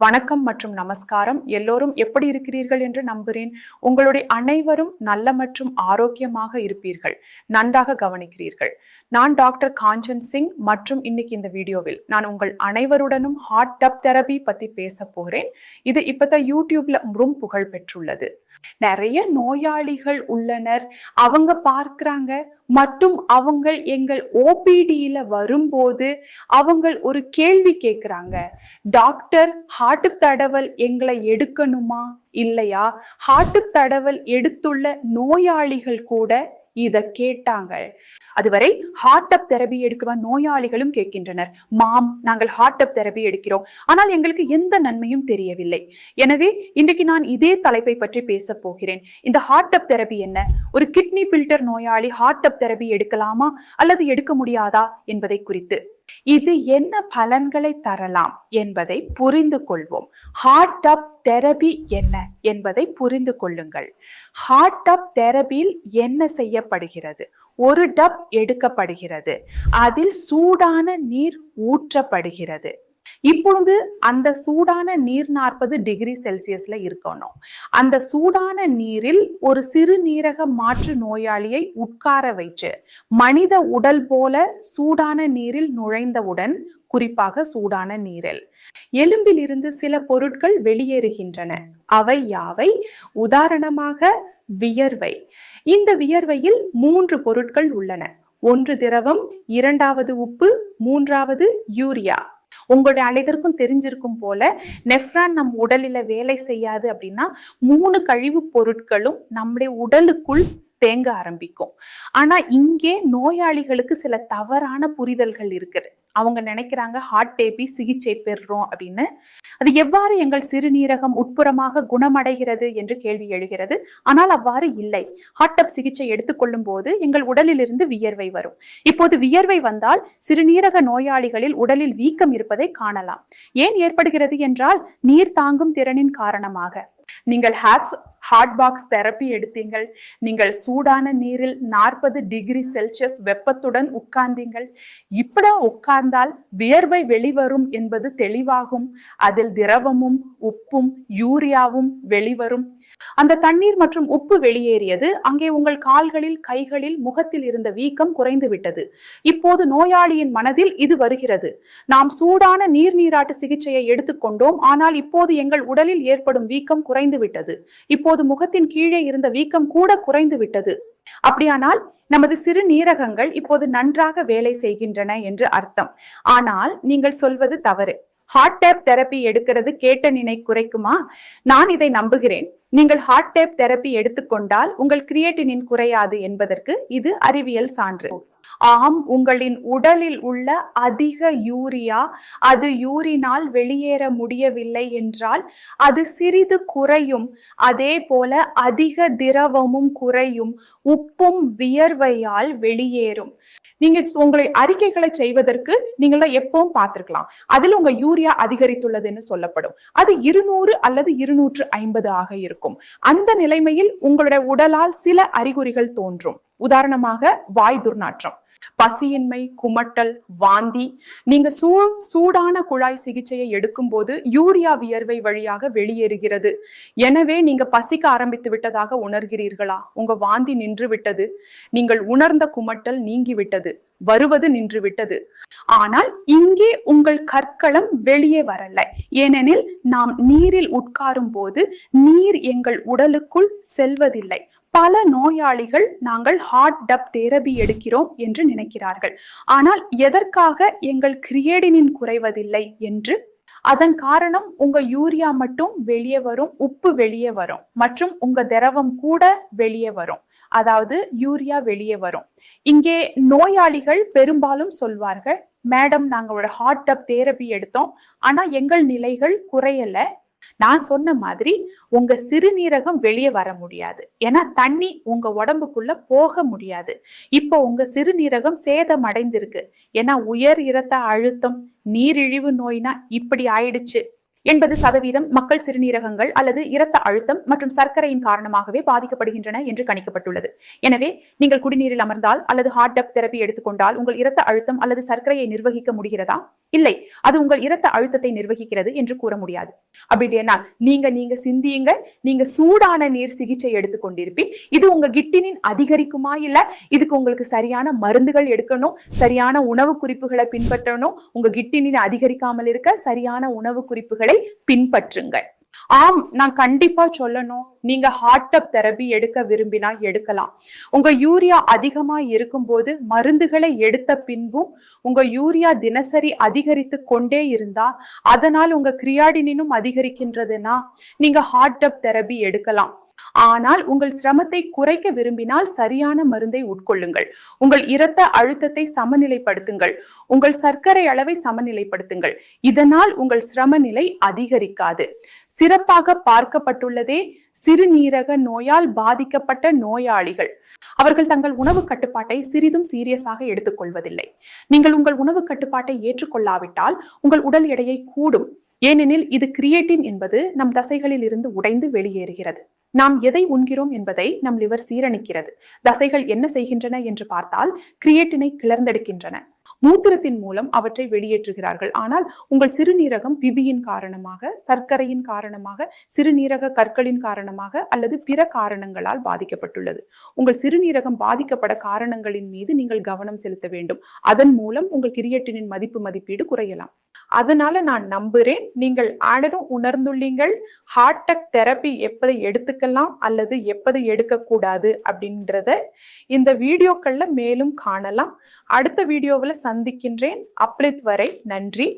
வணக்கம் மற்றும் நமஸ்காரம். எல்லோரும் எப்படி இருக்கிறீர்கள் என்று நம்புகிறேன். உங்களுடைய அனைவரும் நல்ல மற்றும் ஆரோக்கியமாக இருப்பீர்கள். நன்றாக கவனிக்கிறீர்கள். நான் டாக்டர் காஞ்சன் சிங் மற்றும் இன்னைக்கு இந்த வீடியோவில் நான் உங்கள் அனைவருடனும் ஹார்ட் டப் தெரபி பற்றி பேச போகிறேன் இது இப்பதான் யூடியூப்ல ரொம்ப புகழ் பெற்றுள்ளது. நிறைய நோயாளிகள் உள்ளனர். அவங்க பார்க்குறாங்க. மற்றும் அவங்க எங்கள் ஓபிடியில் வரும்போது அவங்க ஒரு கேள்வி கேட்குறாங்க. டாக்டர் ஹார்ட்டு தடவல் எங்களை எடுக்கணுமா? இல்லையா? ஹார்ட்டு தடவல் எடுத்துள்ள நோயாளிகள் கூட இதை கேட்டாங்க அதுவரை ஹார்ட் அப் தெரபி எடுக்கிற நோயாளிகளும் கேட்கின்றனர். மாம் நாங்கள் ஹார்ட் அப் தெரபி எடுக்கிறோம். ஆனால் எங்களுக்கு எந்த நன்மையும் தெரியவில்லை. எனவே இன்றைக்கு நான் இதே தலைப்பை பற்றி பேச போகிறேன். இந்த ஹார்ட் அப் தெரபி என்ன? ஒரு கிட்னி பில்டர் நோயாளி ஹார்ட் அப் தெரபி எடுக்கலாமா? அல்லது எடுக்க முடியாதா? என்பதை குறித்து. இது என்ன பலன்களை தரலாம் என்பதை புரிந்து கொள்வோம். ஹார்ட் அப் தெரபி என்ன என்பதை புரிந்து கொள்ளுங்கள். ஹார்ட் அப் தெரபியில் என்ன செய்யப்படுகிறது? ஒரு டப் எடுக்கப்படுகிறது. அதில் சூடான நீர் ஊற்றப்படுகிறது. இப்பொழுது அந்த சூடான நீர் நாற்பது டிகிரி செல்சியஸ்ல இருக்கணும். அந்த சூடான நீரில் ஒரு சிறுநீரக மாற்று நோயாளியை உட்கார வைச்சு மனித உடல் போல சூடான நீரில் நுழைந்தவுடன் குறிப்பாக சூடான நீரில் எலும்பிலிருந்து சில பொருட்கள் வெளியேறுகின்றன. அவை யாவை? உதாரணமாக வியர்வை. இந்த வியர்வையில் மூன்று பொருட்கள் உள்ளன. ஒன்று திரவம் இரண்டாவது உப்பு மூன்றாவது யூரியா. உங்களுடைய அனைவருக்கும் தெரிஞ்சிருக்கும் போல நெஃப்ரான் நம் உடலில் வேலை செய்யாது அப்படின்னா மூணு கழிவுப் பொருட்களும் நம்முடைய உடலுக்குள் தேங்க ஆரம்பிக்கும். ஆனா இங்கே நோயாளிகளுக்கு சில தவறான புரிதல்கள் இருக்குது. அவங்க நினைக்கிறாங்க ஹார்ட் டேபி சிகிச்சை பெறுறோம் அப்படின்னு. அது எவ்வாறு எங்கள் சிறுநீரகம் உட்புறமாக குணமடைகிறது என்று கேள்வி எழுகிறது. ஆனால் அவ்வாறு இல்லை. ஹார்ட் டப் சிகிச்சை எடுத்துக்கொள்ளும் போது எங்கள் உடலிலிருந்து வியர்வை வரும். இப்போது வியர்வை வந்தால் சிறுநீரக நோயாளிகளில் உடலில் வீக்கம் இருப்பதை காணலாம். ஏன் ஏற்படுகிறது என்றால் நீர் தாங்கும் திறனின் காரணமாக. நீங்கள் ஹேப்ஸ் ஹார்ட் பாக்ஸ் தெரப்பி எடுத்தீங்கள். நீங்கள் சூடான நீரில் நாற்பது டிகிரி செல்சியஸ் வெப்பத்துடன் உட்கார்ந்தீங்கள். இப்படி உட்கார்ந்தால் வியர்வை வெளிவரும் என்பது தெளிவாகும். அதில் திரவமும் உப்பும் யூரியாவும் வெளிவரும். அந்த தண்ணீர் மற்றும் உப்பு வெளியேறியது. அங்கே உங்கள் கால்களில் கைகளில் முகத்தில் இருந்த வீக்கம் குறைந்து விட்டது இப்போது நோயாளியின் மனதில் இது வருகிறது. நாம் சூடான நீர் நீராட்டு சிகிச்சையை எடுத்துக்கொண்டோம் ஆனால் இப்போது எங்கள் உடலில் ஏற்படும் வீக்கம் குறைந்து விட்டது இப்போது முகத்தின் கீழே இருந்த வீக்கம் கூட குறைந்து விட்டது அப்படியானால் நமது சிறு நீரகங்கள் இப்போது நன்றாக வேலை செய்கின்றன என்று அர்த்தம். ஆனால் நீங்கள் சொல்வது தவறு. ஹார்ட் டேப் தெரப்பி எடுக்கிறது கேட்ட நினை குறைக்குமா? நான் இதை நம்புகிறேன். நீங்கள் ஹார்ட் டேப் தெரப்பி எடுத்துக்கொண்டால் உங்கள் கிரியேட்டினின் குறையாது என்பதற்கு இது அறிவியல் சான்று. ஆம் உங்களின் உடலில் உள்ள அதிக யூரியா அது யூரினால் வெளியேற முடியவில்லை என்றால் அது சிறிது குறையும். அதே போல அதிக திரவமும் குறையும். உப்பும் வியர்வையால் வெளியேறும். நீங்க உங்களை அறிக்கைகளை செய்வதற்கு நீங்கள எப்பவும் பார்த்திருக்கலாம். அதில் உங்க யூரியா அதிகரித்துள்ளதுன்னு சொல்லப்படும். அது இருநூறு அல்லது இருநூற்று ஐம்பது ஆக இருக்கும். அந்த நிலைமையில் உங்களுடைய உடலால் சில அறிகுறிகள் தோன்றும். உதாரணமாக வாய் துர்நாற்றம். பசியின்மை குமட்டல் வாந்தி. நீங்க சூ சூடான குழாய் சிகிச்சையை எடுக்கும்போது யூரியா வியர்வை வழியாக வெளியேறுகிறது. எனவே நீங்க பசிக்க ஆரம்பித்து விட்டதாக உணர்கிறீர்களா? உங்க வாந்தி நின்று விட்டது நீங்கள் உணர்ந்த குமட்டல் நீங்கிவிட்டது. வருவது நின்று விட்டது ஆனால் இங்கே உங்கள் கற்களம் வெளியே வரல. ஏனெனில் நாம் நீரில் உட்காரும் போது நீர் எங்கள் உடலுக்குள் செல்வதில்லை. பல நோயாளிகள் நாங்கள் ஹார்ட் டப் தேரபி எடுக்கிறோம் என்று நினைக்கிறார்கள். ஆனால் எதற்காக எங்கள் கிரியேடினின் குறைவதில்லை என்று? அதன் காரணம் உங்க யூரியா மட்டும் வெளியே வரும் உப்பு வெளியே வரும் மற்றும் உங்க திரவம் கூட வெளியே வரும். அதாவது யூரியா வெளியே வரும். இங்கே நோயாளிகள் பெரும்பாலும் சொல்வார்கள் மேடம் நாங்களோட ஹார்ட் டப் தேரபி எடுத்தோம். ஆனா எங்கள் நிலைகள் குறையல. நான் சொன்ன மாதிரி உங்க சிறுநீரகம் வெளியே வர முடியாது. ஏன்னா தண்ணி உங்க உடம்புக்குள்ள போக முடியாது. இப்போ உங்க சிறுநீரகம் சேதம் அடைந்திருக்கு ஏன்னா உயர் இரத்த அழுத்தம் நீரிழிவு நோய்னா இப்படி ஆயிடுச்சு. எண்பது சதவீதம் மக்கள் சிறுநீரகங்கள் அல்லது இரத்த அழுத்தம் மற்றும் சர்க்கரையின் காரணமாகவே பாதிக்கப்படுகின்றன என்று கணிக்கப்பட்டுள்ளது. எனவே நீங்கள் குடிநீரில் அமர்ந்தால் அல்லது ஹார்ட் டப் தெரப்பி எடுத்துக்கொண்டால் உங்கள் இரத்த அழுத்தம் அல்லது சர்க்கரையை நிர்வகிக்க முடிகிறதா? இல்லை அது உங்கள் இரத்த அழுத்தத்தை நிர்வகிக்கிறது என்று கூற முடியாது. அப்படின்னா நீங்க நீங்க சிந்தியுங்க நீங்க சூடான நீர் சிகிச்சை எடுத்துக்கொண்டிருப்பீன் இது உங்க கிட்டினின் அதிகரிக்குமா இல்ல இதுக்கு உங்களுக்கு சரியான மருந்துகள் எடுக்கணும் சரியான உணவு குறிப்புகளை பின்பற்றணும் உங்க கிட்டினின் அதிகரிக்காமல் இருக்க சரியான உணவு குறிப்புகளை பின்பற்றுங்கள். ஆம் நான் கண்டிப்பா சொல்லணும். நீங்க ஹார்ட் டப் தெரபி எடுக்க விரும்பினா எடுக்கலாம். உங்க யூரியா அதிகமா இருக்கும்போது மருந்துகளை எடுத்த பின்பும் உங்க யூரியா தினசரி அதிகரித்து கொண்டே இருந்தா அதனால் உங்க கிரியாடினும் அதிகரிக்கின்றதுன்னா நீங்க ஹார்ட் டப் தெரபி எடுக்கலாம். ஆனால் உங்கள் சிரமத்தை குறைக்க விரும்பினால் சரியான மருந்தை உட்கொள்ளுங்கள். உங்கள் இரத்த அழுத்தத்தை சமநிலைப்படுத்துங்கள். உங்கள் சர்க்கரை அளவை சமநிலைப்படுத்துங்கள். இதனால் உங்கள் சிரம நிலை அதிகரிக்காது. சிறப்பாக பார்க்கப்பட்டுள்ளதே சிறுநீரக நோயால் பாதிக்கப்பட்ட நோயாளிகள். அவர்கள் தங்கள் உணவு கட்டுப்பாட்டை சிறிதும் சீரியஸாக எடுத்துக்கொள்வதில்லை. நீங்கள் உங்கள் உணவு கட்டுப்பாட்டை ஏற்றுக்கொள்ளாவிட்டால் உங்கள் உடல் எடையை கூடும். ஏனெனில் இது கிரியேட்டின் என்பது நம் தசைகளில் இருந்து உடைந்து வெளியேறுகிறது. நாம் எதை உண்கிறோம் என்பதை நம் லிவர் சீரணிக்கிறது. தசைகள் என்ன செய்கின்றன என்று பார்த்தால் கிரியேட்டினை கிளர்ந்தெடுக்கின்றன. மூத்திரத்தின் மூலம் அவற்றை வெளியேற்றுகிறார்கள். ஆனால் உங்கள் சிறுநீரகம் பிபியின் காரணமாக சர்க்கரையின் காரணமாக சிறுநீரக கற்களின் காரணமாக அல்லது பிற காரணங்களால் பாதிக்கப்பட்டுள்ளது. உங்கள் சிறுநீரகம் பாதிக்கப்பட காரணங்களின் மீது நீங்கள் கவனம் செலுத்த வேண்டும். அதன் மூலம் உங்கள் கிரியட்டினின் மதிப்பு மதிப்பீடு குறையலாம். அதனால நான் நம்புறேன் நீங்கள் அனைவரும் உணர்ந்துள்ளீங்கள் ஹார்டக் தெரப்பி எப்பதை எடுத்துக்கலாம் அல்லது எப்பதை எடுக்கக்கூடாது அப்படின்றத இந்த வீடியோக்கள்ல மேலும் காணலாம். அடுத்த வீடியோவில் சந்திக்கின்றேன். அப்ளித் வரை நன்றி.